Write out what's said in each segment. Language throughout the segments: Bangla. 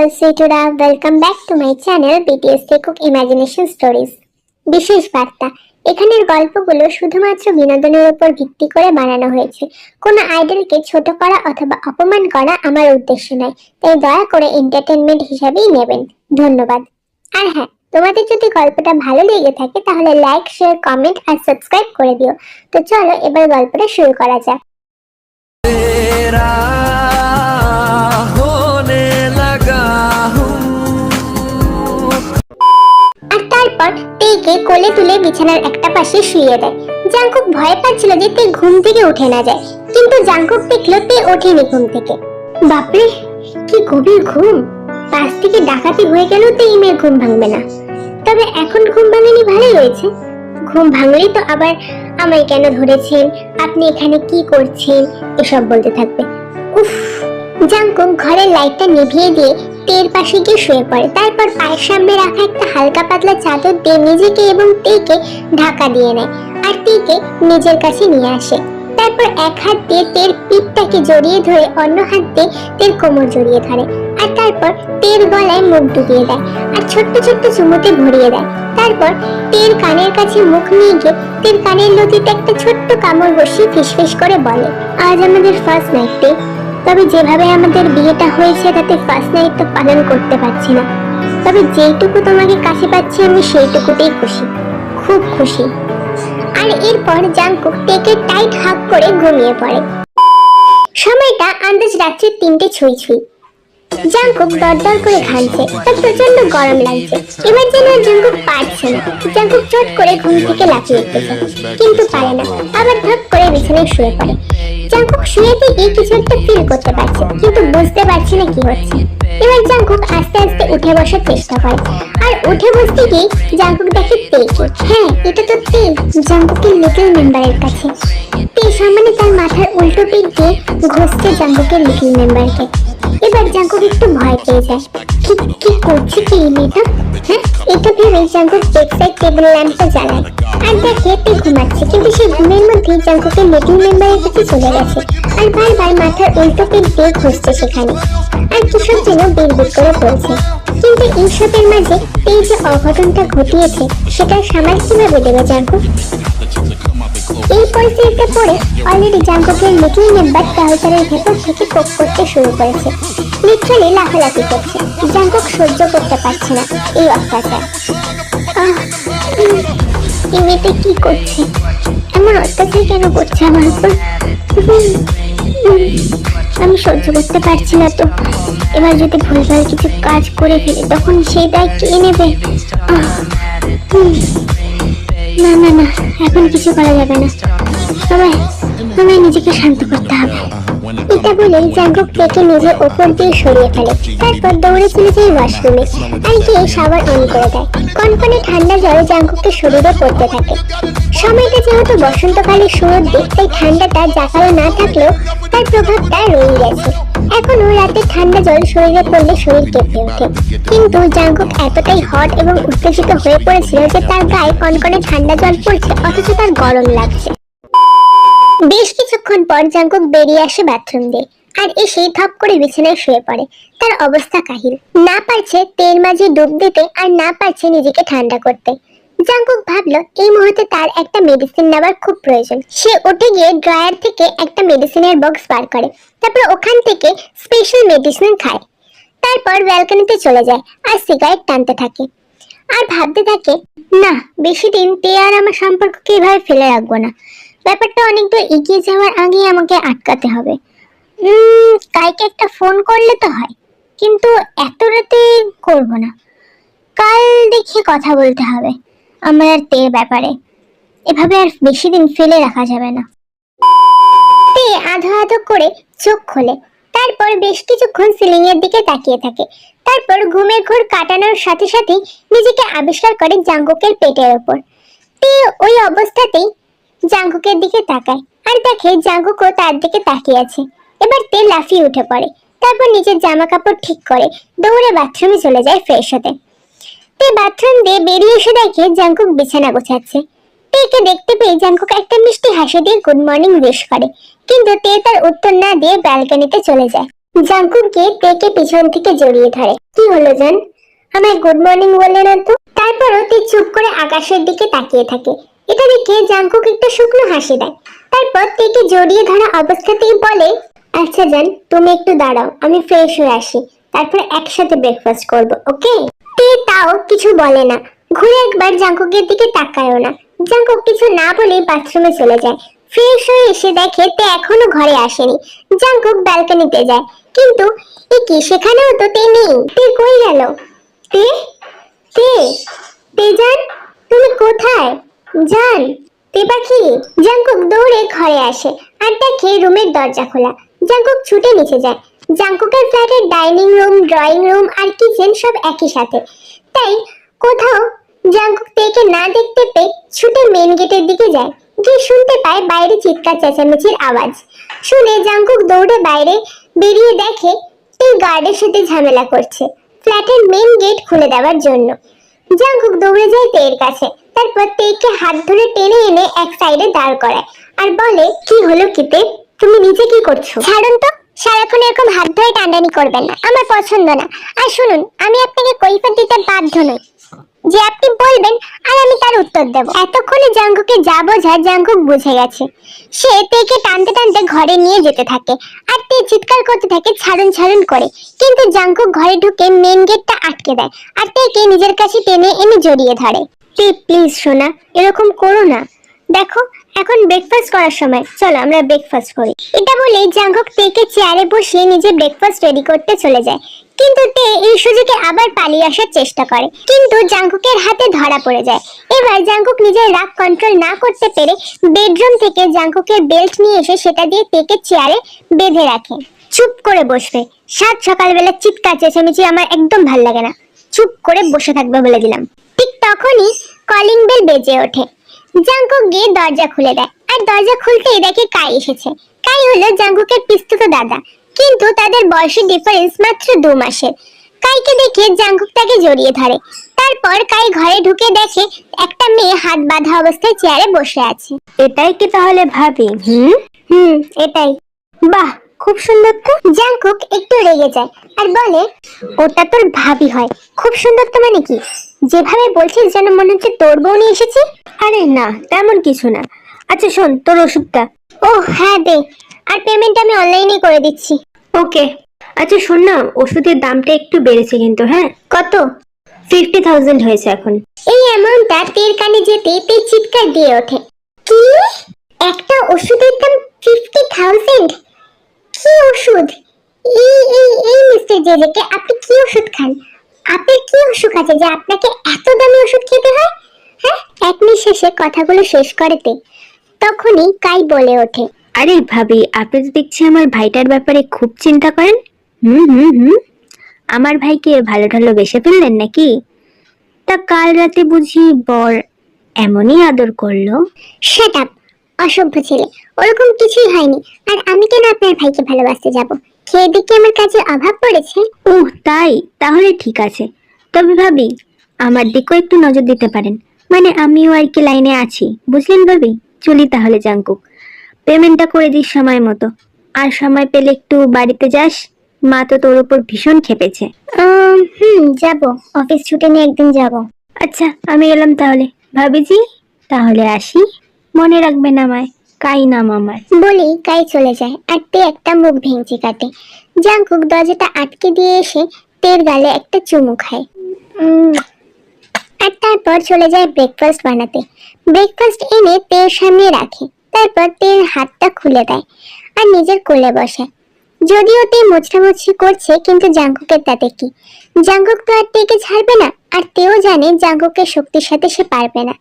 All সুইটুরা welcome back to my channel BTS Kook imagination stories বিশেষ বার্তা, এখানের গল্পগুলো শুধুমাত্র বিনোদনের উপর ভিত্তি করে বানানো হয়েছে। কোনো আইডলকে ছোট করা অথবা অপমান করা আমার উদ্দেশ্য নয়, তাই দয়া করে এন্টারটেনমেন্ট হিসাবেই নেবেন। ধন্যবাদ। আর হ্যাঁ তোমাদের যদি গল্পটা ভালো লেগে থাকে, তাহলে লাইক শেয়ার কমেন্ট আর সাবস্ক্রাইব করে দিও। তো চলো এবার গল্পটা শুরু করা যাক। তারপর তেকে কোলে তুলে বিছানার একটা পাশে শুইয়ে দেয়। জাঙ্কুক ভয় পাচ্ছিল যে তে ঘুম থেকে উঠে না যায়, কিন্তু জাঙ্কুক দেখল তে ওঠেনি ঘুম থেকে। বাপরে, কি গভীর ঘুম! পাশ থেকে ডাকাতি হয়ে গেল তে ইমের ঘুম ভাঙবে না। তবে এখন ঘুম ভাঙেনি ভালোই হয়েছে। ঘুম ভাঙলেই তো আবার আমায় কেন ধরেছেন? আপনি এখানে কি করছেন? এসব বলতে থাকবে। উফ! জাঙ্কুক ঘরের লাইটটা নিভিয়ে দিয়ে তের পাশে গিয়ে শুয়ে পড়ে। তারপর পায়ের সামনে রাখা একটা হালকা পাতলা চাদর দিয়ে নিজেকে এবং তেকে ঢাকা দিয়ে নেয় আর তেকে নিজের কাছে নিয়ে আসে। তারপর এক হাত দিয়ে তের পিঠটাকে জড়িয়ে ধরে অন্য হাত দিয়ে তের কোমর জড়িয়ে ধরে আর তারপর তের গলায় মুখ ডুবিয়ে দেয় আর ছোট্ট ছোট্ট চুমুতে ভরিয়ে দেয়। তারপর তের কানের কাছে মুখ নিয়ে গিয়ে তের কানের লতিতে একটা ছোট্ট কামড় বসিয়ে ফিসফিস করে বলে, আজ আমাদের ফার্স্ট নাইট তবে যেভাবে আমাদের বিয়েটা হয়েছে, তাতে ফার্স্ট নাইট তো পালন করতে পারছি না। তবে যেইটুকু তোমাকে কাছে পাচ্ছি, আমি সেইটুকুতেই খুশি। খুব খুশি। আর এরপর জাংকুক টেকে টাইট হাক করে ঘুমিয়ে পড়ে। সময়টা আন্দাজ রাত্রি তিনটে ছুঁই ছুঁই। জাংকুক দরদর করে ঘামছে, তার প্রচণ্ড গরম লাগছে। এবার যেন জাংকুক পারছে না। জাংকুক চট করে ঘুম থেকে লাফিয়ে উঠতেছে কিন্তু পারে না। আবার ধপ করে বিছানায় শুয়ে পড়ে। জাংকুক শুয়ে থেকে কিছু একটা ফিল করতে পারছে, কিন্তু বুঝতে পারছে না কি হচ্ছে। এবার জাংকুক আস্তে আস্তে উঠে বসার চেষ্টা করে, আর উঠে বসতে গিয়ে জাংকুক দেখে তেকে হ্যাঁ এটা তো তে জাংকুকের লিটল মেম্বারের কাছে। তে সামনে তার মাথার উল্টো পিঠ দিয়ে ঘষছে জাংকুকের লিটল মেম্বারকে এবার জাঙ্কুক একটু ভয় পেয়ে যায়। কি কি করছে কি মেয়েটা? হ্যাঁ? এটা ভেবে জাঙ্কুক বেডসাইড টেবিল ল্যাম্পটা জ্বালায়। আর দেখে তে ঘুমাচ্ছে, কিন্তু সেই ঘুমের মধ্যেই জাঙ্কুকের লিটল মেম্বারের কাছে চলে গেছে। আর বারবার মাথার উল্টো পিঠ দিয়ে ঘষছে সেখানে। আর কিসব যেন বিড় বিড় করে বলছে, কিন্তু এইসবের মাঝে এই যে অঘটনটা ঘটিয়েছে সেটার সামাল কীভাবে দেবে জাঙ্কুক? এই পরিস্থিতিতে পড়ে অলরেডি জাঙ্কুকের লিটল মেম্বার ট্রাউজারের ভেতর থেকে কোপ করতে শুরু করেছে। লিটারালি লাফালাফি করছে। জাঙ্কুক সহ্য করতে পারছে না এই অত্যাচার। এই মেয়েটা কি করছে? এমন অত্যাচার কেন করছে আমার উপর? আমি সহ্য করতে পারছি না তো। এবার যদি ভুলভাল কিছু কাজ করে ফেলি, তখন সেই দায় কে নেবে? না না না, এখন কিছু করা যাবে না। সবাই আমায় নিজেকে শান্ত করতে হবে। এটা বলেই জাঙ্কুক পেকে নিজের ওপর দিয়ে সরিয়ে ফেলে। তারপর দৌড়ে চলে যায় ওয়াশরুমে আর গিয়ে সাবান অন করে দেয়। কনকনে ঠান্ডা জল জাঙ্কুকের শরীরে পড়তে থাকে। সময়টা যেহেতু বসন্তকালের শুরুর দিক, তাই ঠান্ডাটা জাকালো না থাকলেও তার প্রভাবটা রয়ে গেছে। এখনও রাতে ঠান্ডা জল শরীরে পড়লে শরীর কেঁপে ওঠে। কিন্তু জাঙ্কুক এতটাই হট এবং উত্তেজিত হয়ে পড়েছিল যে তার গায়ে কনকনে ঠান্ডা জল পড়ছে, অথচ তার গরম লাগছে। বেশ কিছুক্ষণ পর জাঙ্কুক বেরিয়ে আসে বাথরুম দিয়ে আর এসে ধপ করে বিছানায় শুয়ে পড়ে। তার অবস্থা কাহিল। না পারছে তেল মাঝে ডুব দিতে আর না পারছে নিজেকে ঠান্ডা করতে। জাঙ্কুক ভাবলো, এই মুহূর্তে তার একটা মেডিসিন নেওয়ার খুব প্রয়োজন। সে উঠে গিয়ে ড্রয়ার থেকে একটা মেডিসিনের বক্স বার করে, তারপর ওখান থেকে স্পেশাল মেডিসিন খায়। তারপর ব্যালকনিতে চলে যায় আর সিগারেট টানতে থাকে। আর ভাবতে থাকে, না, বেশি দিন তে আর আমার সম্পর্ককে এভাবে ফেলে রাখব না। ব্যাপারটা অনেক দূর এগিয়ে যাওয়ার আগেই আমাকে আটকাতে হবে। কাইকে একটা ফোন করলে তো হয়, কিন্তু এত রাতে করব না। কাল দেখে কথা বলতে হবে। আমার আর তের ব্যাপারে। এভাবে আর বেশি দিন ফেলে রাখা যাবে না। তে আধো আধো করে চোখ খোলে। তারপর বেশ কিছুক্ষণ সিলিং এর দিকে তাকিয়ে থাকে। তারপর ঘুমের ঘোর কাটানোর সাথে সাথে নিজেকে আবিষ্কার করে জাঙ্গুকের পেটের ওপর। তে ওই অবস্থাতেই জাঙ্গুকের দিকে তাকায় আর দেখে জাঙ্গুকও তার দিকে তাকিয়ে আছে। এবার তে লাফিয়ে উঠে পড়ে। তারপর নিজের জামা কাপড় ঠিক করে দৌড়ে বাথরুমে চলে যায় ফ্রেশ হতে। তে বাথরুম দিয়ে বেরিয়ে এসে দেখে বিছানা গোছাচ্ছে। দেখতে পেয়ে একটা মিষ্টি হাসি দিয়ে গুড মর্নিং উইশ করে, কিন্তু তে তার উত্তর না দিয়ে চলে যায়। পিছন থেকে জড়িয়ে ধরে। কি হলো জান? আমায় গুড মর্নিং না তো? তারপরও তে চুপ করে আকাশের দিকে তাকিয়ে থাকে। এটা দেখে জাঙ্কুক একটা শুকনো হাসি দেয়। তারপর তেকে জড়িয়ে ধরা অবস্থাতেই বলে আচ্ছা জান, তুমি একটু দাঁড়াও, আমি ফ্রেশ হয়ে আসি। তারপর একসাথে ব্রেকফাস্ট করব ওকে তে তাও কিছু বলে না। ঘুরে একবার জাঙ্কুকের দিকে তাকায়ও না। জাঙ্কুক কিছু না বলে বাথরুমে চলে যায়। ফ্রেশ হয়ে এসে দেখে তে এখনও ঘরে আসেনি। জাঙ্কুক ব্যালকনিতে যায়। কিন্তু এ কি, সেখানেও তো তে নেই। তে কই গেল? তে? তে? তে জান তুমি কোথায়? জান তে পাখি? জাঙ্কুক দৌড়ে ঘরে আসে। আর দেখে রুমের দরজা খোলা। জাঙ্কুক ছুটে নিচে যায়। জাঙ্কুকের ফ্ল্যাটের ডাইনিং রুম, ড্রয়িং রুম আর কিচেন সব একই সাথে। তাই কোথাও জাঙ্কুক তেকে না দেখতে পেয়ে ছুটে মেন গেটের দিকে যায়। গিয়ে শুনতে পায় বাইরে চিৎকার, চেঁচামেচির আওয়াজ। শুনে জাঙ্কুক দৌড়ে বাইরে বেরিয়ে দেখে এই গার্ডের সাথে ঝামেলা করছে। ফ্ল্যাটের মেন গেট খুলে দেওয়ার জন্য। জাঙ্কুক দৌড়ে যায় তের কাছে। তারপর তেকে হাত ধরে টেনে এনে এক সাইডে দাঁড় করায়। আর বলে, কি হলো কিতে তুমি নিচে কি করছ? ছাড়ুন তো। সারাক্ষণ এরকম হাত ধরে টান্ডানি করবেন না। আমার পছন্দ না। আর শুনুন, আমি আপনাকে কৈফত দিতে বাধ্য নই। যে আপনি বলবেন, আর আমি তার উত্তর দেব। এতক্ষণে জাঙ্কুকে যা বোঝা জাঙ্কুক বুঝে গেছে। সে তেকে টানতে টানতে ঘরে নিয়ে যেতে থাকে, আর তে চিৎকার করতে থাকে ছাড়ুন ছাড়ুন করে। কিন্তু জাঙ্কুক ঘরে ঢুকে মেন গেটটা আটকে দেয়, আর তেকে নিজের কাছে টেনে এনে জড়িয়ে ধরে। তে প্লিজ সোনা, এরকম করো না। দেখো এখন ব্রেকফাস্ট করার সময়। চলো, আমরা ব্রেকফাস্ট করি। এটা বলে জাঙ্কুক তেকে চেয়ারে বসিয়ে নিজে ব্রেকফাস্ট রেডি করতে চলে যায়। কিন্তু তে এই সুযোগে আবার পালিয়ে আসার চেষ্টা করে। কিন্তু জাঙ্কুকের হাতে ধরা পড়ে যায়। এবার জাঙ্কুক নিজের রাগ কন্ট্রোল না করতে পেরে বেডরুম থেকে জাঙ্কুকের বেল্ট নিয়ে এসে সেটা দিয়ে তেকে চেয়ারে বেঁধে রাখে। চুপ করে বসবে। সাত সকালবেলা চিৎকার, চেঁচামেচি আমার একদম ভালো লাগে না। চুপ করে বসে থাকবে বলে দিলাম। ঠিক তখনই কলিং বেল বেজে ওঠে। জাঙ্কুক গিয়ে দরজা খুলে দেয়। আর দরজা খুলতেই দেখে কাই এসেছে। কাই হলো জাঙ্কুকের পিস্তুত দাদা। কিন্তু তাদের বয়সের ডিফারেন্স মাত্র দু মাসের। কাইকে দেখে জাঙ্কুক তাকে জড়িয়ে ধরে। তারপর কাই ঘরে ঢুকে দেখে একটা মেয়ে হাত বাঁধা অবস্থায় চেয়ারে বসে আছে। এটাই কি তাহলে ভাবি হুম? হুম এটাই। বাহ! খুব সুন্দর তো? জাঙ্কুক একটু রেগে যায় আর বলে ওটা তোর ভাবি হয়। খুব সুন্দর তো মানে কি? যেভাবে বলছিস যেন মনে হচ্ছে তোর বউ নিয়ে এসেছি? আরে না তেমন কিছু না। আচ্ছা শোন তোর ওষুধটা। ও হ্যাঁ দে। আর পেমেন্ট আমি অনলাইনে করে দিচ্ছি। ওকে। আচ্ছা শোন না ওষুধের দামটা একটু বেড়েছে কিন্তু হ্যাঁ? কত? ফিফটি থাউজেন্ড হয়েছে এখন। এই অ্যামাউন্টটা তের কানে যেতে তে চিৎকার দিয়ে ওঠে। কি? একটা ওষুধের দাম ফিফটি থাউজেন্ড কি ওষুধ? এই এই এই, মিস্টার জেজেকে আপনি কি ওষুধ খান? আপনার কি অসুখ আছে যে আপনাকে এত দামি ওষুধ খেতে হয়? হ্যাঁ? এক নিঃশ্বাসে কথাগুলো শেষ করেতে তখনই কাই বলে ওঠে, আরে ভাবি, আপনি তো দেখছি আমার ভাইটার ব্যাপারে খুব চিন্তা করেন। হুম হুম হুম। আমার ভাইকে ভালো ঢালো বেসে ফেললেন নাকি? তা কাল রাতে বুঝি বর এমনই আদর করল। শাট আপ অসভ্য ছেলে। ওরকম কিছুই হয়নি। আর আমি কেন আপনার ভাইকে ভালোবাসতে যাব? খেয়ে দেখে আমার কাছে অভাব পড়েছে। উহ তাই? তাহলে ঠিক আছে। তবে ভাবি আমার দিকেও একটু নজর দিতে পারেন। মানে আমিও আর কি লাইনে আছি। বুঝলেন ভাবি? চলি তাহলে জাঙ্কুক। পেমেন্টটা করে দিস সময় মতো। আর সময় পেলে একটু বাড়িতে যাস। মা তো তোর উপর ভীষণ খেপেছে। হুম যাব। অফিস ছুটি নিয়ে একদিন যাব। আচ্ছা আমি গেলাম তাহলে। ভাবিজি তাহলে আসি। মনে রাখবেন আমায়। কাই নাম আমার? বলি কাই চলে যায়। আর তে একটা মুখ ভেঙচি কাটে। জাংকুক দরজাটা আটকে দিয়ে এসে তের গালে একটা চুমু খায়। আর তারপর চলে যায় ব্রেকফাস্ট বানাতে। ব্রেকফাস্ট এনে তের সামনে রাখে। তারপর তের হাতটা খুলে দেয় আর নিজের কোলে বসে। যদিও তে মোছড়ামুছড়ি করছে কিন্তু জাঙ্কুকের তাতে কি? জাঙ্কুক তো আর তেকে ছাড়বে না আর তেও জানে জাঙ্কুকের শক্তির সাথে সে পারবে না।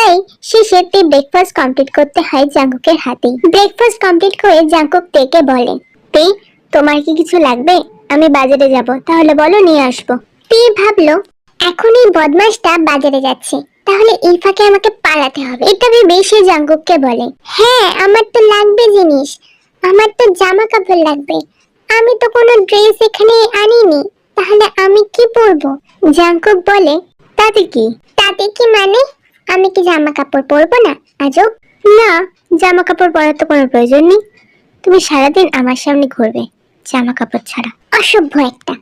তাই শেষে তে ব্রেকফাস্ট কমপ্লিট করতে হয় জাঙ্কুকের হাতেই। ব্রেকফাস্ট কমপ্লিট করে জাঙ্কুক তেকে বলে, তে, তোমার কি কিছু লাগবে? আমি বাজারে যাব, তাহলে বলো নিয়ে আসব। তে ভাবলো এখন এই বদমাসটা বাজারে যাচ্ছে, তাহলে এই ফাঁকে আমাকে পালাতে হবে। এটা ভেবে সে জাঙ্কুককে বলে হ্যাঁ আমার তো লাগবে জিনিস, আমার তো জামা কাপড় লাগবে। আমি তো কোনো ড্রেস এখানে আনিনি, তাহলে আমি কি পরবো? জাঙ্কুক বলে, তাতে কি? তাতে কি মানে? আমি কি জামা কাপড় পরবো না? আজব না জামা কাপড় পরার তো কোনো প্রয়োজন নেই। তুমি সারাদিন আমার সামনে ঘুরবে জামা কাপড় ছাড়া। অসভ্য একটা।